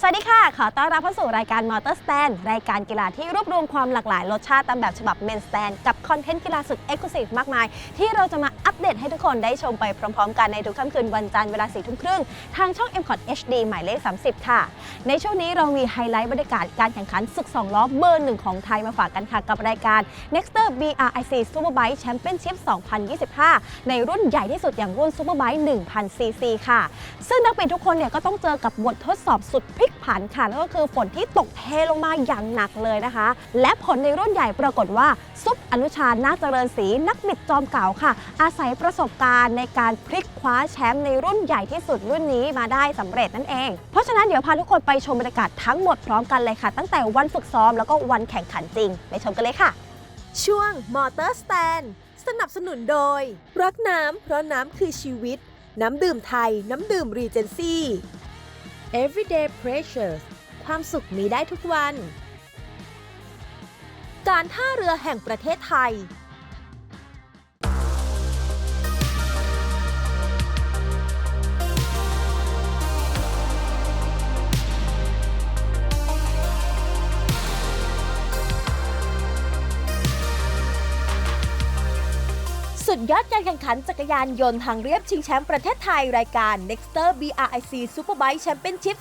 สวัสดีค่ะ ขอต้อนรับเข้าสู่รายการ Motor Stand รายการกีฬาที่รวบรวมความหลากหลายรสชาติตามแบบฉบับ Men Stand กับคอนเทนต์กีฬาสุด e x c l u s i v e มากมาย ที่เราจะมาอัปเดตให้ทุกคนได้ชมไปพร้อมๆ กันในทุกค่ำคืนวันจันทร์เวลา4ทุ่มครึ่งทางช่อง m c o t HD หมายเลข 30 ค่ะ ในช่วงนี้เรามีไฮไลท์บรรยากาศการแข่งขันศึก2ล้อเบอร์หนึ่งของไทยมาฝากกันค่ะกับรายการ Nexter BRIC Superbike Championship 2025 ในรุ่นใหญ่ที่สุดอย่างรุ่น Superbike 1000 cc ค่ะ ซึ่งนักบินทุกคนเนี่ยก็ต้องเจอกับบททดสอบสุดพลิกผันค่ะนั่นก็คือฝนที่ตกเทลงมาอย่างหนักเลยนะคะ และผลในรุ่นใหญ่ปรากฏว่า ซุปอนุชานาเจริญศรีนักบิดจอมเก่าค่ะ อาศัยประสบการณ์ในการพลิกคว้าแชมป์ในรุ่นใหญ่ที่สุดรุ่นนี้มาได้สำเร็จนั่นเอง เพราะฉะนั้นเดี๋ยวพาทุกคนไปชมบรรยากาศทั้งหมดพร้อมกันเลยค่ะ ตั้งแต่วันฝึกซ้อมแล้วก็วันแข่งขันจริงไปชมกันเลยค่ะ ช่วงมอเตอร์สแตนสนับสนุนโดย รักน้ำเพราะน้ำคือชีวิต น้ำดื่มไทย น้ำดื่มรีเจนซี่ Everyday Precious ความสุขมีได้ทุกวัน การท่าเรือแห่งประเทศไทย ดยอดการแข่งขันจักรยานยนต์ทางเรียบชิงแชมป์ประเทศไทยรายการ Nexter BRIC Superbike Championship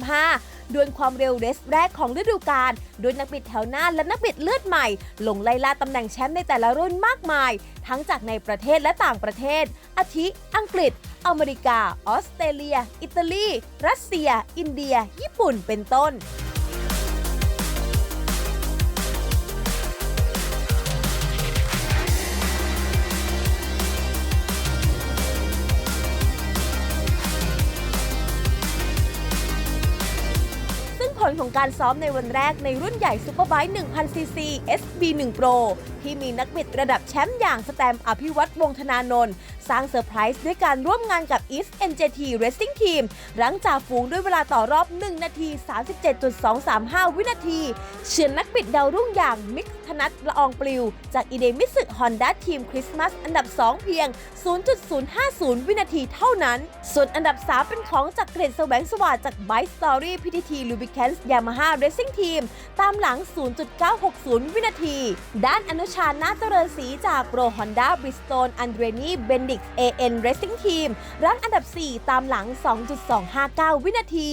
2025 ดวลความเร็วเรสแรกของฤดูกาลโดยนักบิดแถวหน้าและนักบิดเลือดใหม่ ลงไล่ล่าตำแหน่งแชมป์ในแต่ละรุ่นมากมาย ทั้งจากในประเทศและต่างประเทศ อาทิ อังกฤษ อเมริกา ออสเตรเลีย อิตาลี รัสเซีย อินเดีย ญี่ปุ่น เป็นต้น ลของการซ้อมในวันแรกในรุ่นใหญ่ซูเปอร์ไบค์1000 ซีซี SB1 Pro ที่มีนักบิดระดับแชมป์อย่างสแตมอภิวัตวงธนานนท์ สร้างเซอร์ไพรส์ด้วยการร่วมงานกับ East NJT Racing Team รั้งจ่าฝูงด้วยเวลาต่อรอบ 1 นาที 37.235 วินาทีเฉือนนักบิดดาวรุ่งอย่างมิกธนัทละอองปลิว จากอีเดมิสึฮอนด้าทีมคริสต์มาสอันดับ 2 เพียง 0.050 วินาทีเท่านั้น ส่วนอันดับ 3 เป็นของจากเกรดแสวงสวัสดจาก Bike Story PTT Lubricants Yamaha Racing Team ตามหลัง 0.960 วินาที ด้านอนุชานาเจริญศรีจาก Pro Honda Bridgestone Andreni Bendix AN Racing Team รั้งอันดับ 4 ตามหลัง 2.259 วินาที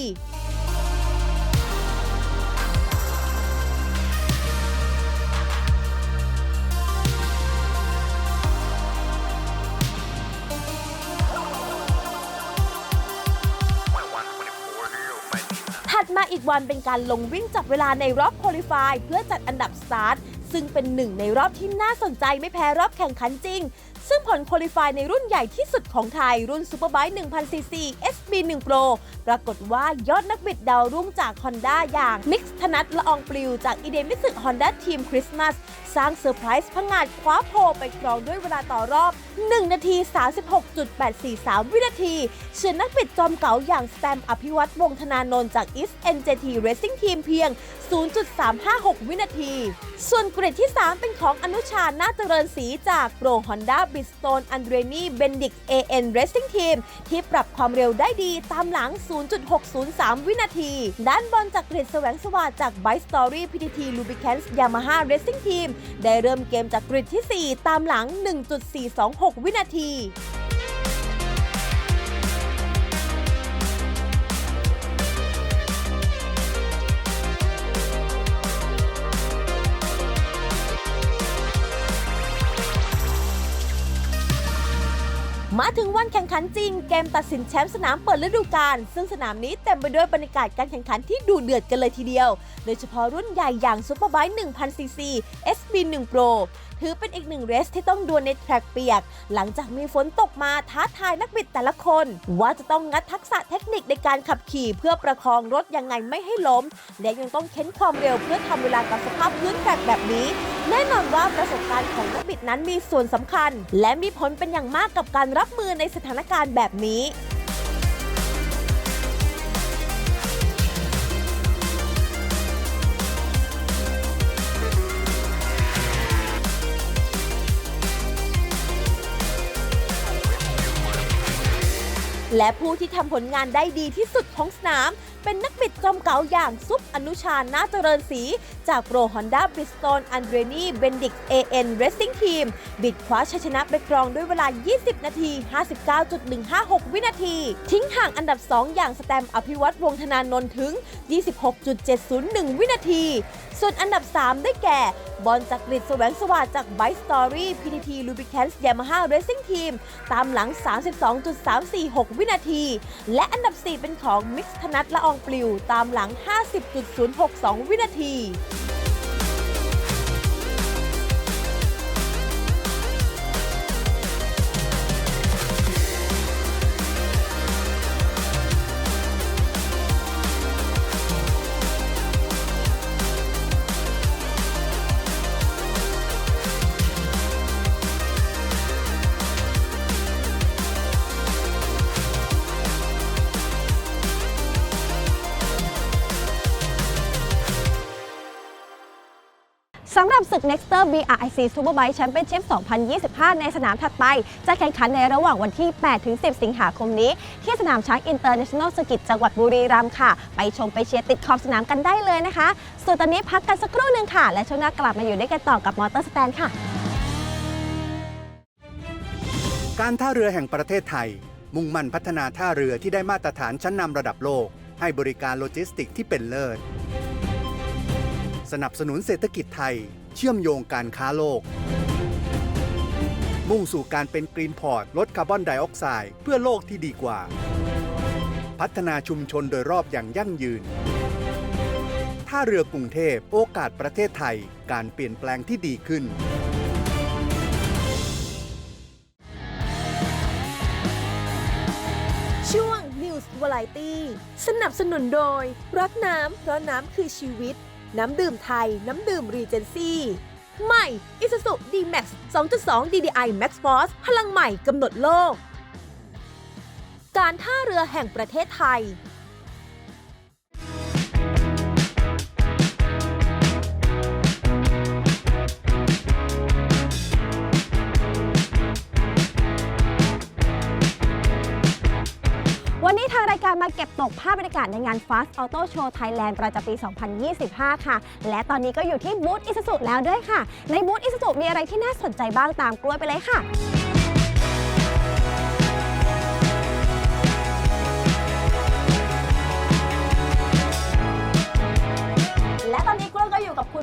ถัดมาอีกวันเป็นการลงวิ่งจับเวลาในรอบโคลิฟายเพื่อจัดอันดับสตาร์ทซึ่งเป็นหนึ่งในรอบที่น่าสนใจไม่แพ้รอบแข่งขันจริง ซึ่งผลโคลิฟายในรุ่นใหญ่ที่สุดของไทย รุ่นซูเปอร์บค์1000ซีซี SB1 Pro ปรากฏว่ายอดนักบิดดาวรุ่งจาก Honda อย่าง มิกซ์ธนัทละองปลิวจากอีเดมิสึ Honda Team Christmas สร้างเซอร์ไพรส์พังงาดคว้าโพไปครองด้วยเวลาต่อรอบ 1 นาที 36.843 วินาทีเฉือนนักบิดจอมเก๋าอย่างสแตมอภิวัตวงธนานนท์จาก East NJT Racing Team เพียง 0.356 วินาที ส่วนเกรดที่ 3 เป็นของอนุชา นาเจริญศรีจากโปรฮอนด้าบิสโตนอันเดรนีเบนดิก AN Racing Team ที่ปรับความเร็วได้ดีตามหลัง 0.603 วินาที ด้านบอลจากกริดแสวงสว่างจากไบสตอรี่พีทีทีลูบิแคนส์ยามาฮ่าเรซิ่งทีมได้เริ่มเกมจากกริดที่ 4 ตามหลัง 1.426 วินาที มาถึงวันแข่งขันจริง เกมตัดสินแชมป์สนามเปิดฤดูกาลซึ่งสนามนี้เต็มไปด้วยบรรยากาศการแข่งขันที่ดูเดือดกันเลยทีเดียว โดยเฉพาะรุ่นใหญ่อย่างซูเปอร์ไบค์1,000ซีซี SB1 Pro ถือเป็นอีกหนึ่งเรสที่ต้องดวลในแทร็กเปียก หลังจากมีฝนตกมาท้าทายนักบิดแต่ละคน ว่าจะต้องงัดทักษะเทคนิคในการขับขี่เพื่อประคองรถยังไงไม่ให้ล้ม และยังต้องเค้นความเร็วเพื่อทำเวลากับสภาพพื้นแทร็กแบบนี้ แน่นอนว่าประสบการณ์ของนักบิดนั้นมีส่วนสำคัญ และมีผลเป็นอย่างมากกับการรับมือในสถานการณ์แบบนี้ และผู้ที่ทำผลงานได้ดีที่สุดของสนาม เป็นนักบิดจอมเก๋าอย่างซุปอนุชานาเจริญศรีจากโปรฮอนด้าบริสต l นอันเดรนีเบนดิกเอเอ็นเรสซิ่งทีมบิดคว้าชัยชนะไปครองด้วยเวลา 20 นาที 59.156 วินาที ทิ้งห่างอันดับ 2 อย่างสแตมอภิวัตวงธนานนท์ถึง 26.701 วินาที ส่วนอันดับ 3 ได้แก่ บอลจากกริดแสวงสวัสดจากไบสตอรี่ PTT Lubricants Yamaha Racing Team ตามหลัง 32.346 วินาที และอันดับ 4 เป็นของมิกซ์ธนัทละอองปลิว ตามหลัง 50.062 วินาที สำหรับศึก Nexter BRIC Superbike Championship 2025 ในสนามถัดไป จะแข่งขันในระหว่างวันที่ 8-10 สิงหาคมนี้ ที่สนามช้าง International Circuit จังหวัดบุรีรัมย์ค่ะ ไปชมไปเชียร์ติดขอบสนามกันได้เลยนะคะ ส่วนตอนนี้พักกันสักครู่หนึ่งค่ะ และช่วงหน้ากลับมาอยู่ด้วยกันต่อกับมอเตอร์สแตนค่ะ การท่าเรือแห่งประเทศไทย มุ่งมั่นพัฒนาท่าเรือที่ได้มาตรฐานชั้นนำระดับโลก ให้บริการโลจิสติกที่เป็นเลิศ สนับสนุนเศรษฐกิจไทย เชื่อมโยงการค้าโลก มุ่งสู่การเป็นกรีนพอร์ตลดคาร์บอนไดออกไซด์เพื่อโลกที่ดีกว่า พัฒนาชุมชนโดยรอบอย่างยั่งยืน ท่าเรือกรุงเทพโอกาสประเทศไทย การเปลี่ยนแปลงที่ดีขึ้นช่วง News Variety สนับสนุนโดย รักน้ำเพราะน้ำคือชีวิต น้ำดื่มไทย น้ำดื่มรีเจนซี่ ใหม่ Isuzu D-Max 2.2 DDI Max Force พลังใหม่กำหนดโลก การท่าเรือแห่งประเทศไทย วันนี้ทางรายการมาเก็บตกภาพบรรยากาศในงาน Fast Auto Show Thailand ประจำปี 2025 ค่ะ และตอนนี้ก็อยู่ที่บูธอิสสุแล้วด้วยค่ะ ในบูธอิสสุมีอะไรที่น่าสนใจบ้างตามกล้วยไปเลยค่ะ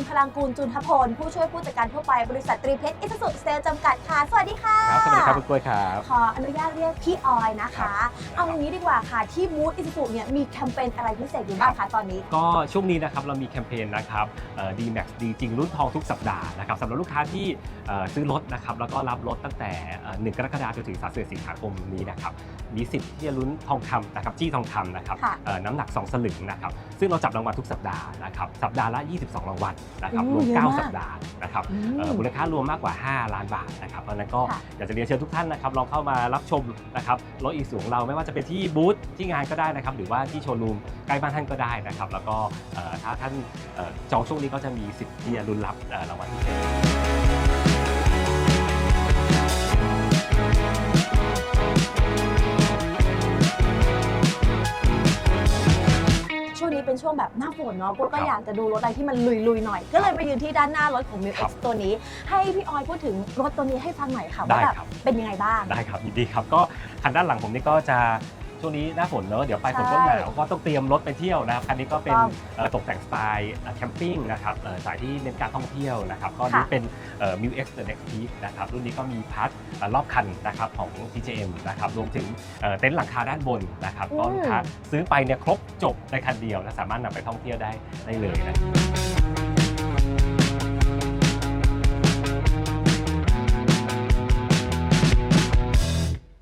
คุณพลังกูลจุนทพล ผู้ช่วยผู้จัดการทั่วไปบริษัทตรีเพชรอิ u z u เซลจำกัดค่ะ สวัสดีค่ะ ครับสวัสดีครับคุณกล้วยครับ ขออนุญาตเรียกพี่ออยนะคะ เอาอย่างนี้ดีกว่าค่ะ ที่บูธอิสุเนี่ยมีแคมเปญอะไรพิเศษอยู่บ้างคะตอนนี้ ก็ช่วงนี้นะครับเรามีแคมเปญนะครับดีแม็กซ์ดีจริงรุ่นทองทุกสัปดาห์นะครับสำหรับลูกค้าที่เอ่อซื้อรถนะครับแล้วก็รับรถตั้งแต่เอ่อ1กรกฎาคมจนถึง31สิงหาคมนี้นะครับมีสิทธิ์ที่จะลุ้นทองคำนะครับจี้ทองคำนะครับค่ะเอ่อน้ำหนัก 2 สลึงนะครับซึ่งเราจับรางวัลทุกสัปดาห์นะครับสัปดาห์ละ 22 รางวัลนะครับรวม9สัปดาห์นะครับเอ่อมูลค่ารวมมากกว่า 5 ล้านบาทนะครับเพราะฉะนั้นก็ค่ะ อยากจะเรียนเชิญทุกท่านนะครับลองเข้ามารับชมนะครับรถอีสูของเราไม่ว่าจะเป็นที่บูธที่งานก็ได้นะครับหรือว่าที่โชว์รูมใกล้บ้านท่านก็ได้นะครับแล้วก็เอ่อถ้าท่านเอ่อจองช่วงนี้ก็จะมีสิทธิ์ที่จะลุ้นรับเอ่อรางวัลพิเศษ นี้เป็นช่วงแบบหน้าฝนเนาะปุ๊ก็ครับอยากจะดูรถอะไรที่มันลุยๆหน่อย ก็เลยไปยืนที่ด้านหน้ารถของ m ิครั X บตัวนี้ ให้พี่ออยพูดถึงรถตัวนี้ให้ฟังหน่อยค่ะได้ว่าแบบครับเป็นยังไงบ้างได้ครับยินดีครับก็ทางด้านหลังผมนี่ก็จะ ช่วงนี้หน้าฝนเนอะเดี๋ยวไปฝนใช่ต้นหนาวก็ต้องเตรียมรถไปเที่ยวนะครับคันนี้ก็เป็นถูกต้องเอ่อตกแต่งสไตล์เอ่อแคมปิ้งนะครับเอ่อสายที่เน้นการท่องเที่ยวนะครับก็ค่ะนี่เป็นมิวเอ็กซ์เดอะเน็กซ์พีนะครับรุ่นนี้ก็มีพาร์ทเอ่อรอบคันนะครับของ TJM นะครับรวมถึงเอ่อเต็นท์หลังคาด้านบนนะครับก็ลูกค้าซื้อไปเนี่ยครบจบในคันเดียวและสามารถนำไปท่องเที่ยวได้ได้เลยนะ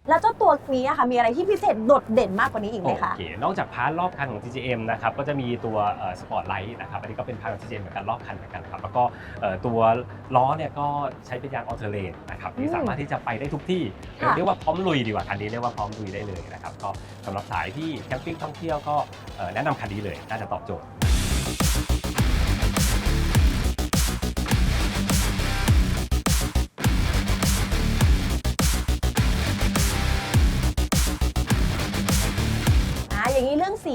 แล้วเจ้าตัวนี้อะค่ะมีอะไรที่พิเศษโดดเด่นมากกว่านี้อีกไหมโอคะเคนอกจากพาร์ทรอบคันของ TGM นะครับก็จะมีตัวสปอร์ตไลท์นะครับอันนี้ก็เป็นพาร์ทของ TGM เหมือนกันรอบคันเหมือนกันครับแล้วก็เอ่อตัวล้อเนี่ยก็ใช้เป็นยางออเทอร์เลนนะครับที่อืมสามารถที่จะไปได้ทุกที่ค่ะเรียกว่าพร้อมลุยดีกว่าคันนี้เรียกว่าพร้อมลุยได้เลยนะครับก็สำหรับสายที่แคมปิ้งท่องเที่ยวก็เอ่อแนะนำคันนี้เลยน่าจะตอบโจทย์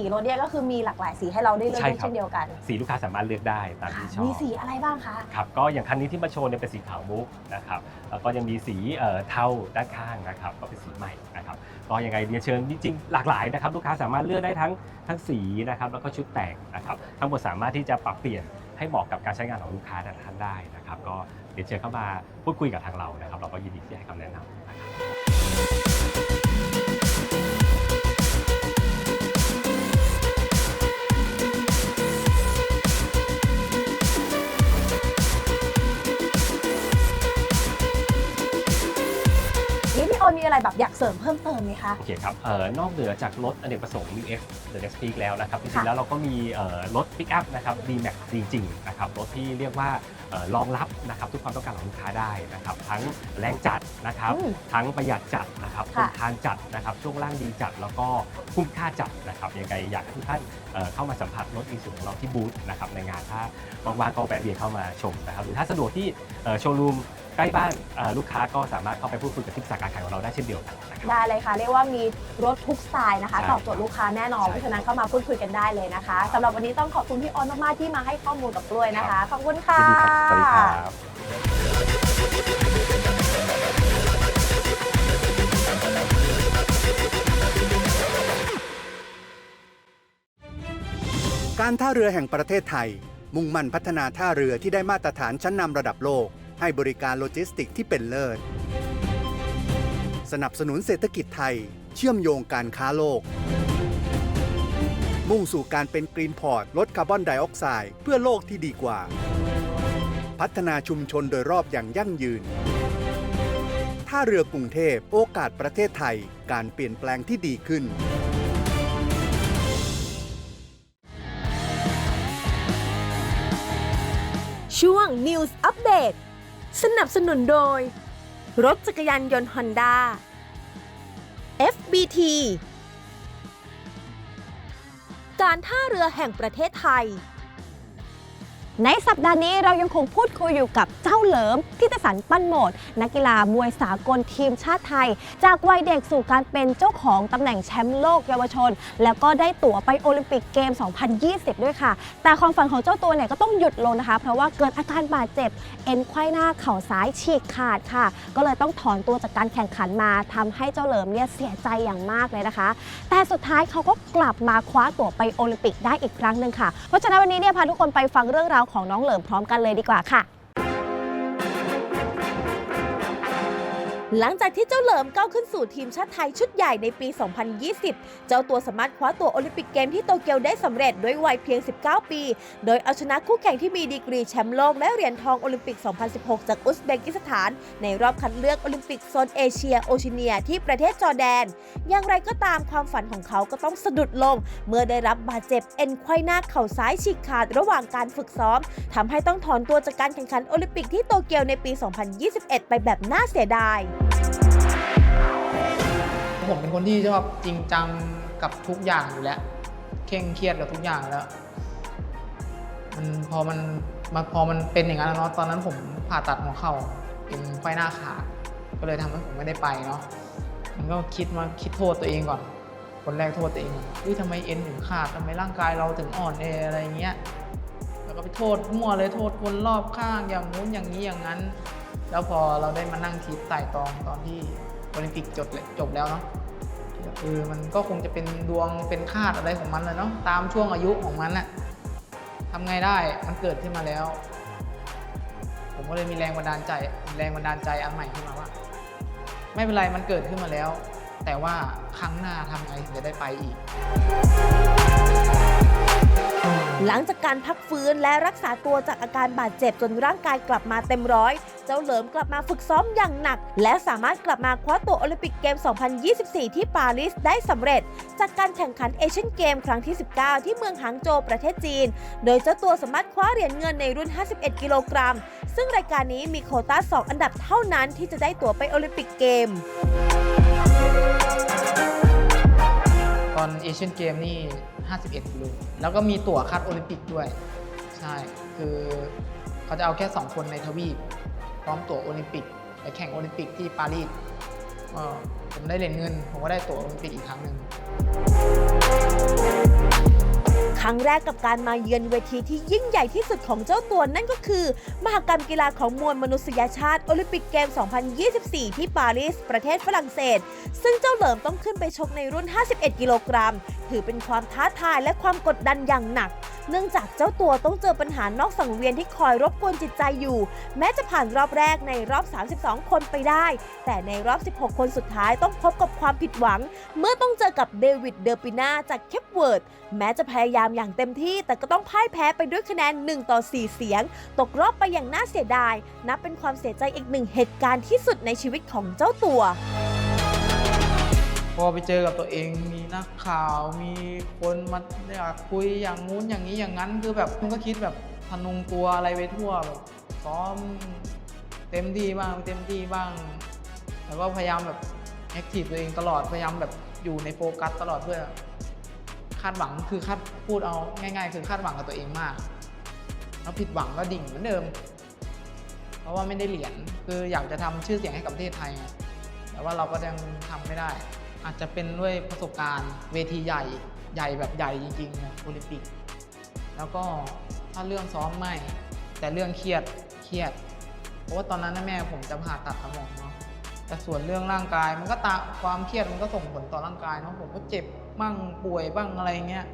นี้เรื่องสีรถเนี่ยก็คือมีหลากหลายสีให้เราได้เลือกใช่ด้วยครับ เช่นเดียวกันสีลูกค้าสามารถเลือกได้ตามที่ชอบ มีสีอะไรบ้างคะ ครับก็อย่างคันนี้ที่มาโชว์เนี่ยเป็นสีขาวมุกนะครับแล้วก็ยังมีสีเอ่อเทาด้านข้างนะครับก็เป็นสีใหม่นะครับก็ยังไงเรียนเชิญจริงๆหลากหลายนะครับลูกค้าสามารถเลือกได้ทั้งทั้งสีนะครับแล้วก็ชุดแต่งนะครับทั้งหมดสามารถที่จะปรับเปลี่ยนให้เหมาะกับการใช้งานของลูกค้าแต่ละท่านได้นะครับก็เรียนเชิญเข้ามาพูดคุยกับทางเรานะครับเราก็ยินดีที่จะให้คำแนะนำนะครับ มีอะไรแบบอยากเสริมเพิ่มเติมไหมคะ โอเคครับเอ่อนอกเหนือจากรถอเนกประสงค์ New X The Next Peak แล้วนะครับ จริงๆ แล้วเราก็มีเอ่อรถ Pick Up นะครับ D-Max จริงๆนะครับ รถที่เรียกว่าเอ่อรองรับนะครับทุกความต้องการของลูกค้าได้นะครับ ทั้งแรงจัดนะครับ อืมทั้งประหยัดจัดนะครับทค่ะ นทานจัดนะครับ ช่วงล่างดีจัด แล้วก็คุ้มค่าจัดนะครับ ยังไงอยากให้ทุกท่านเอ่อเข้ามาสัมผัสรถอีซูของเราที่บูธนะครับในงานถ้าว่างๆก็แวะเวียนเข้ามาชมนะครับ หรือถ้าสะดวกที่โชว์รูม ใกล้บ้านเอ่อลูกค้าก็สามารถเข้าไปพูดคุยกับที่ปรึกษาการขายของเราได้เช่นเดียวกันนะครับ ได้เลยค่ะ เรียกว่ามีรถทุกสไตล์นะคะ ใช่ตอบโจทย์ลูกค้าแน่นอน ใช่เพราะฉะนั้นเข้ามาพูดคุยกันได้เลยนะคะสำหรับวันนี้ต้องขอบคุณพี่ออนมากๆที่มาให้ข้อมูลกับกล้วยนะคะ ขอบคุณค่ะ ยินดีครับสวัสดีครับการท่าเรือแห่งประเทศไทย มุ่งมั่นพัฒนาท่าเรือที่ได้มาตรฐานชั้นนำระดับโลก ให้บริการโลจิสติกที่เป็นเลิศ สนับสนุนเศรษฐกิจไทย เชื่อมโยงการค้าโลก มุ่งสู่การเป็นกรีนพอร์ตลดคาร์บอนไดออกไซด์เพื่อโลกที่ดีกว่า พัฒนาชุมชนโดยรอบอย่างยั่งยืน ท่าเรือกรุงเทพโอกาสประเทศไทย การเปลี่ยนแปลงที่ดีขึ้นช่วง News Update สนับสนุนโดย รถจักรยานยนต์ Honda FBT การท่าเรือแห่งประเทศไทย ในสัปดาห์นี้เรายังคงพูดคุยอยู่กับเจ้าเหลิมทิตสันปั้นโหมด นักกีฬามวยสากลทีมชาติไทย จากวัยเด็กสู่การเป็นเจ้าของตำแหน่งแชมป์โลกเยาวชน แล้วก็ได้ตั๋วไปโอลิมปิกเกม 2020 ด้วยค่ะ แต่ความฝันของเจ้าตัวเนี่ยก็ต้องหยุดลงนะคะ เพราะว่าเกิดอาการบาดเจ็บ เอ็นไขว้หน้าเข่าซ้ายฉีกขาดค่ะ ก็เลยต้องถอนตัวจากการแข่งขันมาทำให้เจ้าเหลิมเนี่ยเสียใจอย่างมากเลยนะคะ แต่สุดท้ายเขาก็กลับมาคว้าตั๋วไปโอลิมปิกได้อีกครั้งหนึ่งค่ะเพราะฉะนั้นวันนี้เนี่ยพาทุกคนไปฟังเรื่องราวของน้องเหลิมพร้อมกันเลยดีกว่าค่ะ หลังจากที่เจ้าเหลิมก้าวขึ้นสู่ทีมชาติไทยชุดใหญ่ในปี 2020 เจ้าตัวสามารถคว้าตัวโอลิมปิกเกมที่โตเกียวได้สำเร็จด้วยวัยเพียง 19 ปี โดยเอาชนะคู่แข่งที่มีดีกรีแชมป์โลกและเหรียญทองโอลิมปิก 2016 จากอุซเบกิสถาน ในรอบคัดเลือกโอลิมปิกโซนเอเชียโอชิเนียที่ประเทศจอร์แดน อย่างไรก็ตามความฝันของเขาก็ต้องสะดุดลง เมื่อได้รับบาดเจ็บเอ็นไขว้หน้าเข่าซ้ายฉีกขาดระหว่างการฝึกซ้อมทำให้ต้องถอนตัวจากการแข่งขันโอลิมปิกที่โตเกียวในปี 2021 ไปแบบน่าเสียดายผมเป็นคนที่ชอบจริงจังกับทุกอย่างอยู่แล้วเคร่งเครียดกับทุกอย่างแล้ว มันพอมันมาพอมันเป็นอย่างนั้นเนาะตอนนั้นผมผ่าตัดหัวเข่าเป็นไขว้หน้าขาก็เลยทำให้ผมไม่ได้ไปเนาะมันก็คิดมาคิดโทษตัวเองก่อน คนแรกโทษตัวเองก่อนเฮ้ยทำไมเอ็นถึงขาดทำไมร่างกายเราถึงอ่อนแออะไรเงี้ยแล้วก็ไปโทษมั่วเลยโทษคนรอบข้างอย่างงู้นอย่างนี้อย่างนั้น แล้วพอเราได้มานั่งคิดไต่ตองตอนที่โอลิมปิกจบจบแล้วเนาะเออมันก็คงจะเป็นดวงเป็นคาดอะไรของมันเลยเนาะตามช่วงอายุของมันน่ะทำไงได้มันเกิดขึ้นมาแล้ว ผมก็เลยมีแรงบันดาลใจแรงบันดาลใจอันใหม่ขึ้นมาว่า ไม่เป็นไรมันเกิดขึ้นมาแล้ว แต่ว่าครั้งหน้าทำไงถึงจะได้ไปอีก หลังจากการพักฟื้นและรักษาตัวจากอาการบาดเจ็บจนร่างกายกลับมาเต็มร้อย เจ้าเหลิมกลับมาฝึกซ้อมอย่างหนัก และสามารถกลับมาคว้าตัวโอลิมปิกเกม 2024 ที่ปารีสได้สำเร็จ จากการแข่งขันเอเชียนเกมครั้งที่ 19 ที่เมืองหางโจวประเทศจีน โดยเจ้าตัวสามารถคว้าเหรียญเงินในรุ่น 51 กิโลกรัม ซึ่งรายการนี้มีโควต้า 2 อันดับเท่านั้นที่จะได้ตั๋วไปโอลิมปิกเกม อนเอเชียนเกมนี่ 51กิโลแล้วก็มีตั๋วคัดโอลิมปิกด้วย ใช่ คือเขาจะเอาแค่ 2 คนในทวีป พร้อมตั๋วโอลิมปิกไปแข่งโอลิมปิกที่ปารีสผมได้เหรียญเงิน ผมก็ได้ตั๋วโอลิมปิกอีกครั้งหนึ่ง ครั้งแรกกับการมาเยือนเวทีที่ยิ่งใหญ่ที่สุดของเจ้าตัวนั่นก็คือ มหกรรมกีฬาของมวลมนุษยชาติโอลิมปิกเกม 2024 ที่ปารีส ประเทศฝรั่งเศส ซึ่งเจ้าเหลิมต้องขึ้นไปชกในรุ่น 51 กิโลกรัม ถือเป็นความท้าทายและความกดดันอย่างหนัก เนื่องจากเจ้าตัวต้องเจอปัญหานอกสังเวียนที่คอยรบกวนจิตใจอยู่ แม้จะผ่านรอบแรกในรอบ 32 คนไปได้ แต่ในรอบ 16 คนสุดท้ายต้องพบกับความผิดหวัง เมื่อต้องเจอกับเดวิดเดอร์ปินาจากเคปเวิร์ดแม้จะพยายามอย่างเต็มที่ แต่ก็ต้องพ่ายแพ้ไปด้วยคะแนน 1 ต่อ 4 เสียง ตกรอบไปอย่างน่าเสียดาย นับเป็นความเสียใจอีกหนึ่งเหตุการณ์ที่สุดในชีวิตของเจ้าตัว พอไปเจอกับตัวเองมี นักข่าวมีคนมาอยากคุยอย่างงู้นอย่างนี้อย่างนั้น คือแบบมันก็คิดแบบพนุงตัวอะไรไปทั่วแบบซ้อมเต็มที่บ้างไม่เต็มที่บ้างแต่ก็พยายามแบบแอคทีฟตัวเองตลอดพยายามแบบอยู่ในโฟกัสตลอดเพื่อคาดหวังคือคาดพูดเอาง่าย ๆ คือคาดหวังกับตัวเองมาก แล้วผิดหวังก็ดิ่งเหมือนเดิม เพราะว่าไม่ได้เหรียญคืออยากจะทำชื่อเสียงให้กับประเทศไทย แต่ว่าเราก็ยังทำไม่ได้ อาจจะเป็นด้วยประสบการณ์เวทีใหญ่ใหญ่แบบใหญ่จริงๆนะโอลิมปิก แล้วก็ถ้าเรื่องซ้อมไม่ แต่เรื่องเครียดเครียด เพราะว่าตอนนั้นแม่ผมจะผ่าตัดสมองเนาะแต่ส่วนเรื่องร่างกายมันก็ตาความเครียดมันก็ส่งผลต่อร่างกายเนาะผมก็เจ็บบ้างป่วยบ้างอะไรเงี้ย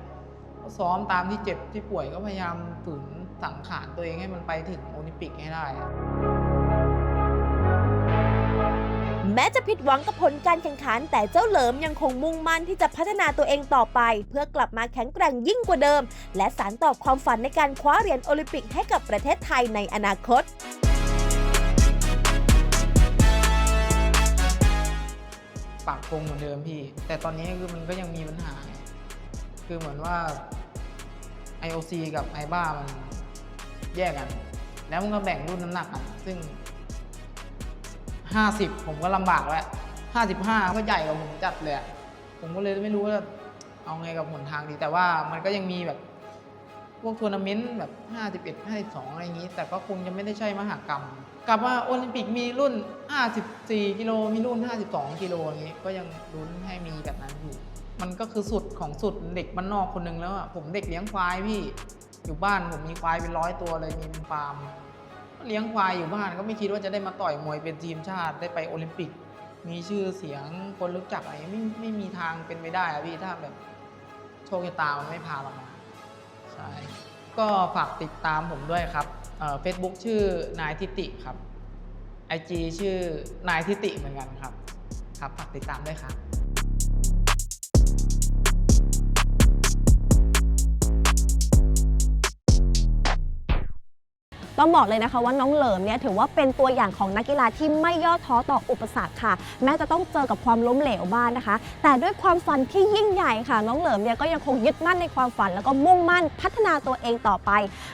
ก็ซ้อมตามที่เจ็บที่ป่วยก็พยายามฝืนสังขารตัวเองให้มันไปถึงโอลิมปิกให้ได้ แม้จะผิดหวังกับผลการแข่งขัน แต่เจ้าเหลิมยังคงมุ่งมั่นที่จะพัฒนาตัวเองต่อไป เพื่อกลับมาแข็งแกร่งยิ่งกว่าเดิม และสานต่อความฝันในการคว้าเหรียญโอลิมปิกให้กับประเทศไทยในอนาคตปากคงเหมือนเดิมพี่ แต่ตอนนี้คือมันก็ยังมีปัญหา คือเหมือนว่า IOC กับ IBA มันแยกกัน แล้วมันก็แบ่งรุ่นน้ำหนักกันซึ่ง 50 ผมก็ลำบากแล้ว 55 ก็ใหญ่กว่าผมจัดเลยอะผมก็เลยไม่รู้ว่าเอาไงกับหนทางดี แต่ว่ามันก็ยังมีแบบพวกทัวร์นาเมนต์แบบ 51 52 อะไรอย่างนี้ แต่ก็คงจะไม่ได้ใช่มหากรรมกลับว่าโอลิมปิกมีรุ่น 54 กิโล มีรุ่น 52 กิโลอย่างนี้ ก็ยังลุ้นให้มีแบบนั้นอยู่ มันก็คือสุดของสุดเด็กบ้านนอกคนหนึงแล้วอะ ผมเด็กเลี้ยงควายพี่ อยู่บ้านผมมีควายเป็นร้อยตัวเลย มีเป็นฟาร์ม เลี้ยงควายอยู่บ้านก็ไม่คิดว่าจะได้มาต่อยมวยเป็นทีมชาติได้ไปโอลิมปิก มีชื่อเสียงคนรู้จักอะไรไม่ไม่มีทางเป็นไปได้อะพี่ถ้าแบบโชคชะตามันไม่พาเรามาใช่ก็ฝากติดตามผมด้วยครับเฟซบุ๊กชื่อนายทิติครับ IG ชื่อนายทิติเหมือนกันครับ ครับฝากติดตามด้วยครับ ต้องบอกเลยนะคะว่าน้องเหลิมเนี่ยถือว่าเป็นตัวอย่างของนักกีฬาที่ไม่ย่อท้อต่ออุปสรรคค่ะ แม้จะต้องเจอกับความล้มเหลวบ้างนะคะ แต่ด้วยความฝันที่ยิ่งใหญ่ค่ะ น้องเหลิมเนี่ยก็ยังคงยึดมั่นในความฝัน แล้วก็มุ่งมั่นพัฒนาตัวเองต่อไป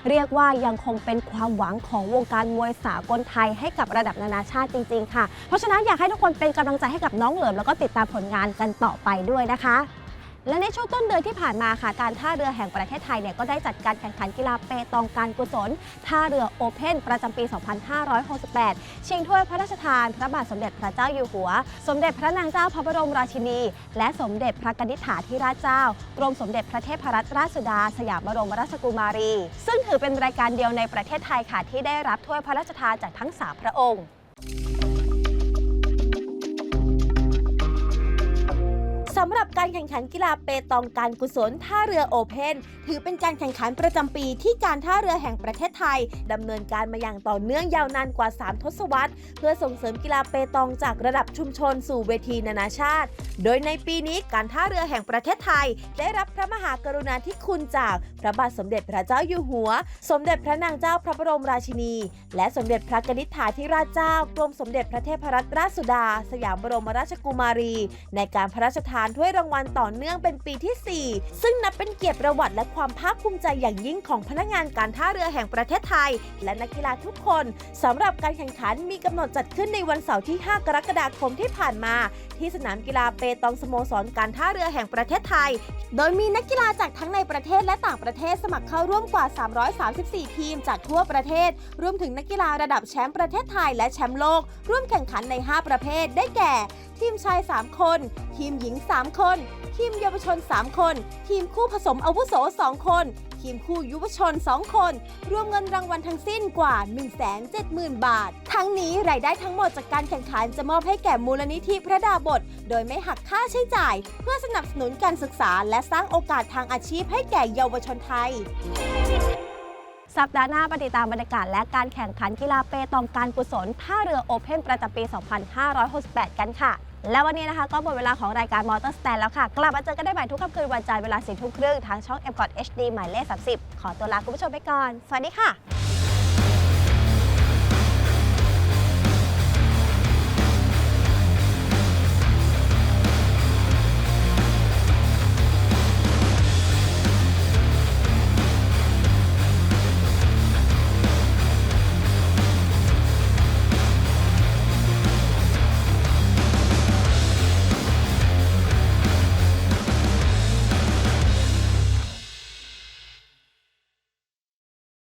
เรียกว่ายังคงเป็นความหวังของวงการมวยสากลไทยให้กับระดับนานาชาติจริง ๆ ค่ะ เพราะฉะนั้นอยากให้ทุกคนเป็นกำลังใจให้กับน้องเหลิมแล้วก็ติดตามผลงานกันต่อไปด้วยนะคะ และในช่วงต้นเดือนที่ผ่านมาค่ะ การท่าเรือแห่งประเทศไทยเนี่ยก็ได้จัดการแข่งขันกีฬาเปตองการกุศล ท่าเรือโอเพ่นประจำปี 2568 ชิงถ้วยพระราชทาน พระบาทสมเด็จพระเจ้าอยู่หัว สมเด็จพระนางเจ้าพระบรมราชินี และสมเด็จพระกนิษฐาธิราชเจ้า กรมสมเด็จพระเทพรัตนราชสุดา สยามบรมราชกุมารี ซึ่งถือเป็นรายการเดียวในประเทศไทยค่ะที่ได้รับถ้วยพระราชทานจากทั้งสามพระองค์ สำหรับการแข่งขันกีฬาเปตองการกุศลท่าเรือโอเพนถือเป็นการแข่งขันประจำปีที่การท่าเรือแห่งประเทศไทยดำเนินการมาอย่างต่อเนื่องยาวนานกว่า 3 ทศวรรษ เพื่อส่งเสริมกีฬาเปตองจากระดับชุมชนสู่เวทีนานาชาติ โดยในปีนี้การท่าเรือแห่งประเทศไทย ได้รับพระมหากรุณาธิคุณจากพระบาทสมเด็จพระเจ้าอยู่หัว สมเด็จพระนางเจ้าพระบรมราชินี และสมเด็จพระกนิษฐาธิราชเจ้ากรมสมเด็จพระเทพรัตนราชสุดา สยามบรมราชกุมารี ในการพระราชทานถ้วยรางวัลต่อเนื่องเป็นปีที่ 4 ซึ่งนับเป็นเกียรติประวัติและความภาคภูมิใจอย่างยิ่งของพนักงานการท่าเรือแห่งประเทศไทย และนักกีฬาทุกคนสำหรับการแข่งขันมีกำหนดจัดขึ้นในวันเสาร์ที่ 5 กรกฎาคมที่ผ่านมา ที่สนามกีฬาเปตองสโมสรการท่าเรือแห่งประเทศไทย โดยมีนักกีฬาจากทั้งในประเทศและต่างประเทศสมัครเข้าร่วมกว่า 334 ทีมจากทั่วประเทศ รวมถึงนักกีฬาระดับแชมป์ประเทศไทยและแชมป์โลก ร่วมแข่งขันใน 5 ประเภทได้แก่ทีมชาย 3 คน ทีมหญิง 3 คน ทีมเยาวชน 3 คน ทีมคู่ผสมอาวุโส 2 คน ทีมคู่ยุวชน 2 คน รวมเงินรางวัลทั้งสิ้นกว่า 170,000 บาท ทั้งนี้รายได้ทั้งหมดจากการแข่งขันจะมอบให้แก่มูลนิธิพระดาบท โดยไม่หักค่าใช้จ่าย เพื่อสนับสนุนการศึกษา และสร้างโอกาสทางอาชีพให้แก่เยาวชนไทย สัปดาห์หน้าไปติดตามบรรยากาศและการแข่งขันกีฬาเปตองการกุศลท่าเรือโอเพ่นประจำปี 2568 กันค่ะ และวันนี้นะคะก็หมดเวลาของรายการมอเตอร์สแตนแล้วค่ะ กลับมาเจอกันได้ใหม่ทุกค่ำคืนวันจันทร์เวลาสี่ทุ่มครึ่งทางช่อง m c o t HD หมายเลข 30 ขอตัวลาคุณผู้ชมไปก่อน สวัสดีค่ะ